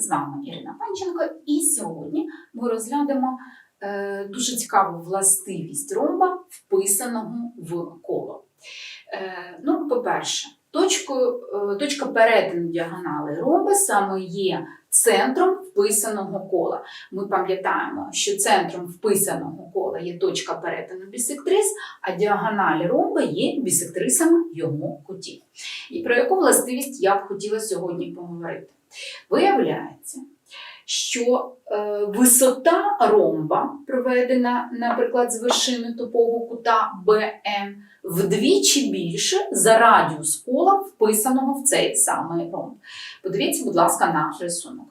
з вами Ірина Панченко, і сьогодні ми розглянемо е, дуже цікаву властивість ромба, вписаного в коло. Е, ну, по-перше, точкою, е, точка перетину діагонали ромба саме є центром вписаного кола. Ми пам'ятаємо, що центром вписаного кола є точка перетину бісектрис, а діагоналі ромба є бісектрисами його кутів. І про яку властивість я б хотіла сьогодні поговорити? Виявляється, що е, висота ромба, проведена, наприклад, з вершини тупого кута БН, вдвічі більше за радіус кола, вписаного в цей самий ромб. Подивіться, будь ласка, на рисунок.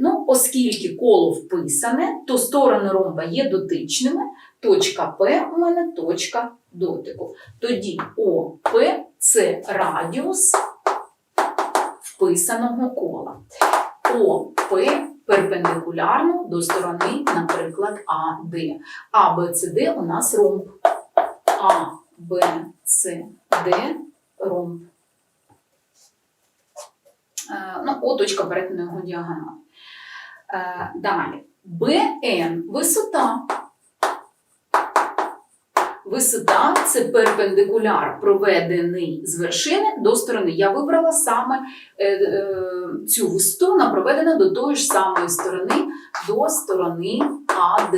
Ну, оскільки коло вписане, то сторони ромба є дотичними, точка П у мене точка дотику. Тоді ОП це радіус вписаного кола. ОП перпендикулярно до сторони, наприклад, АД. А, Б, С, Д у нас ромб. А, Б, С, Д ромб. Е, Ну, О, точка перетину його діагоналі. Е, Далі. БН висота. Висота це перпендикуляр, проведений з вершини до сторони. Я вибрала саме е, е, цю висоту, вона проведена до тої ж самої сторони, до сторони АД.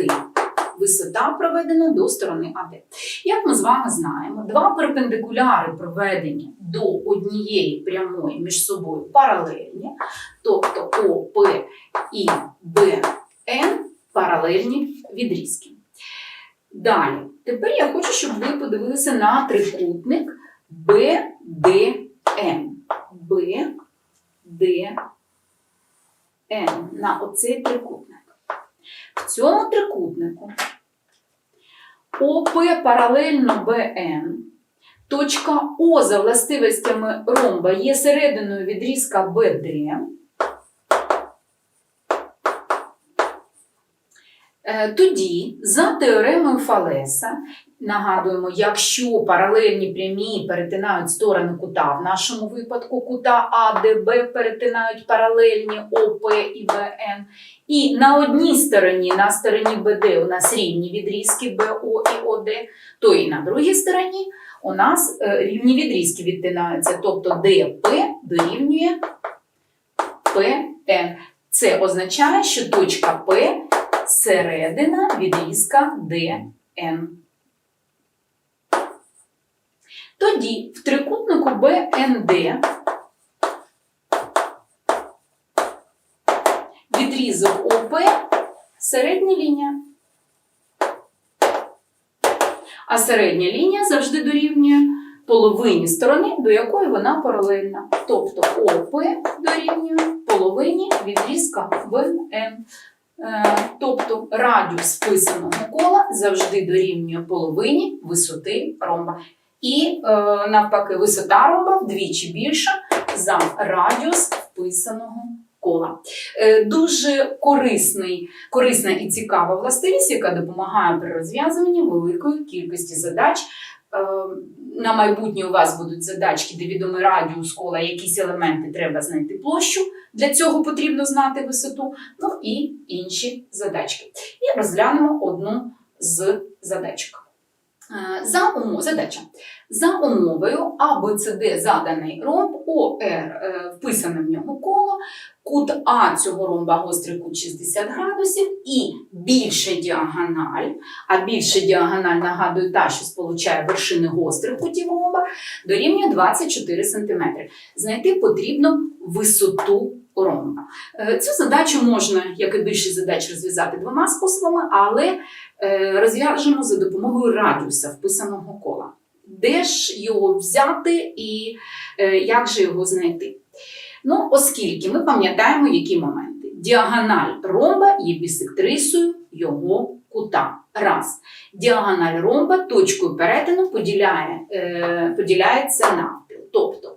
Висота проведена до сторони АД. Як ми з вами знаємо, два перпендикуляри проведені до однієї прямої між собою паралельні, тобто ОП і БН паралельні відрізки. Далі, тепер я хочу, щоб ви подивилися на трикутник BDN. BDN. На оцей трикутник. В цьому трикутнику ОП паралельно БН. Точка О за властивостями ромба є серединою відрізка БД. Тоді, за теоремою Фалеса, нагадуємо, якщо паралельні прямі перетинають сторони кута, в нашому випадку кута АДБ перетинають паралельні ОП і БН, і на одній стороні, на стороні БД, у нас рівні відрізки БО і ОД, то і на другій стороні у нас е, рівні відрізки відтинаються, тобто ДП дорівнює ПН. Це означає, що точка П середина відрізка ДН. Тоді в трикутнику БНД відрізок ОП середня лінія. А середня лінія завжди дорівнює половині сторони, до якої вона паралельна. Тобто ОП дорівнює половині відрізка БН. Е, Тобто радіус вписаного кола завжди дорівнює половині висоти ромба. І е, навпаки, висота ромба вдвічі більша за радіус вписаного кола. Е, дуже корисний, корисна і цікава властивість, яка допомагає при розв'язуванні великої кількості задач. На майбутнє у вас будуть задачки, де відомий радіус кола, якісь елементи треба знайти площу. Для цього потрібно знати висоту, ну і інші задачки. І розглянемо одну з задачок. Е, За умов, задача. За умовою А, Б, С, Д заданий ромб, ОР е, вписане в нього коло, кут А цього ромба гострий кут 60 градусів і більше діагональ, а більше діагональ, нагадую, та, що сполучає вершини гострих кутів ромба, дорівнює 24 см. Знайти потрібно висоту ромба. Е, Цю задачу можна, як і більшість задач, розв'язати двома способами, але е, розв'яжемо за допомогою радіуса вписаного кола. Де ж його взяти і е, як же його знайти? Ну, оскільки ми пам'ятаємо, які моменти. Діагональ ромба є бісектрисою його кута. Раз. Діагональ ромба точкою перетину поділяє, е, поділяється навпіл. Тобто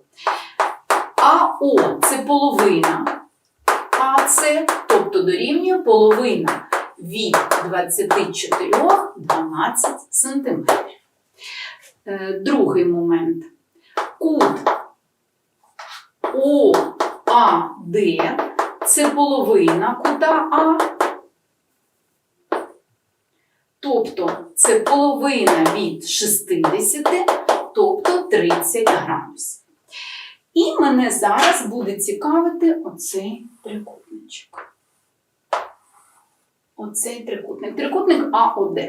АО це половина АЦ, тобто дорівнює половина від 24 12 см. Е, Другий момент. Кут ОАД це половина кута А. Тобто це половина від 60, тобто 30 градусів. І мене зараз буде цікавити оцей трикутничок. Оцей трикутник. Трикутник АОД.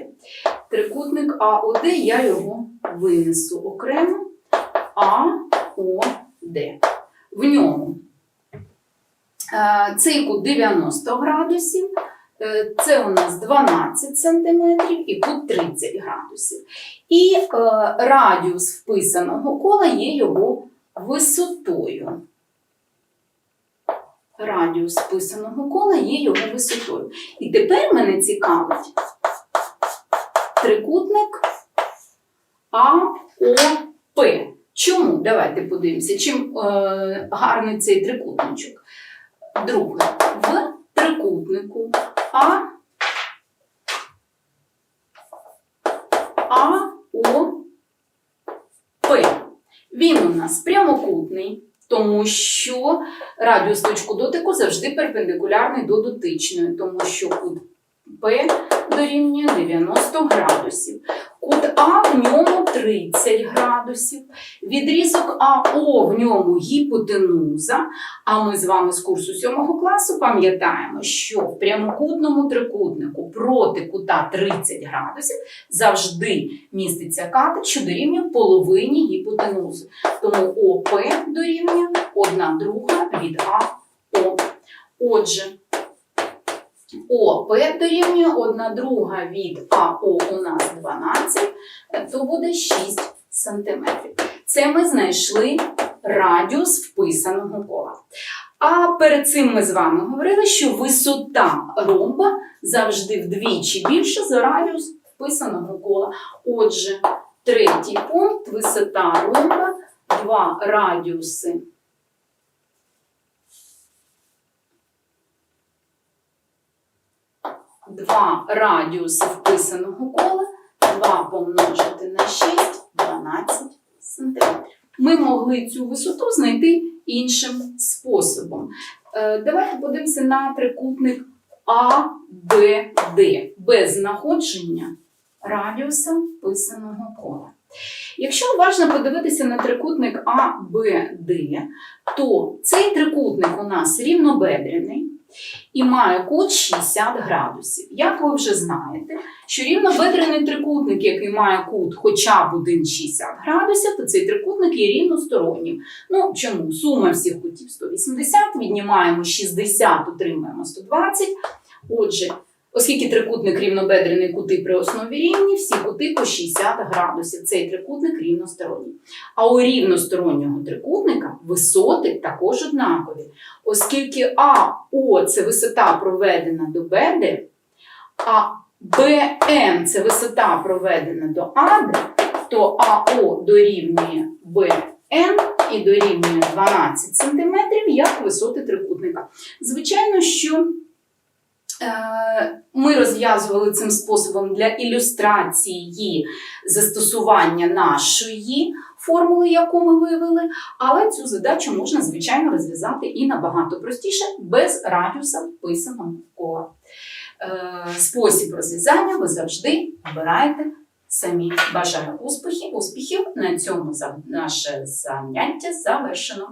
Трикутник АОД, я його винесу окремо. АОД. В ньому цей кут 90 градусів, е, це у нас 12 см і кут 30 градусів. І е, радіус вписаного кола є його висотою. Радіус вписаного кола є його висотою. І тепер мене цікавить трикутник АОП. Чому? Давайте подивимося, чим е, гарний цей трикутничок. Друге, в трикутнику А, АОП. Він у нас прямокутний, тому що радіус точку дотику завжди перпендикулярний до дотичної, тому що кут П дорівнює 90 градусів. Кут А в ньому 30 градусів. Відрізок АО в ньому гіпотенуза. А ми з вами з курсу 7 класу пам'ятаємо, що в прямокутному трикутнику проти кута 30 градусів завжди міститься катет, що дорівнює половині гіпотенузи. Тому ОП дорівнює 1 друга від АО. Отже, ОП дорівнює 1 друга від АО у нас 12, то буде 6 см. Це ми знайшли радіус вписаного кола. А перед цим ми з вами говорили, що висота ромба завжди вдвічі більша за радіус вписаного кола. Отже, третій пункт висота ромба, два радіуси Два радіуси вписаного кола, 2 помножити на 6, 12 см. Ми могли цю висоту знайти іншим способом. Е, Давайте подивимося на трикутник АБД без знаходження радіуса вписаного кола. Якщо уважно подивитися на трикутник АБД, то цей трикутник у нас рівнобедрений і має кут 60 градусів. Як ви вже знаєте, що рівнобедрений трикутник, який має кут хоча б один 60 градусів, то цей трикутник є рівностороннім. Ну чому? Сума всіх кутів 180, віднімаємо 60, отримаємо 120. Отже, Оскільки трикутник рівнобедрений кути при основі рівні, всі кути по 60 градусів. Цей трикутник рівносторонній. А у рівностороннього трикутника висоти також однакові. Оскільки АО це висота проведена до БД, а БН це висота проведена до АД, то АО дорівнює БН і дорівнює 12 см як висоти трикутника. Звичайно, що Ми розв'язували цим способом для ілюстрації застосування нашої формули, яку ми вивели, але цю задачу можна, звичайно, розв'язати і набагато простіше, без радіуса вписаного кола. Е, Спосіб розв'язання ви завжди обираєте самі. Бажаю успіхів, успіхів. На цьому наше заняття завершено.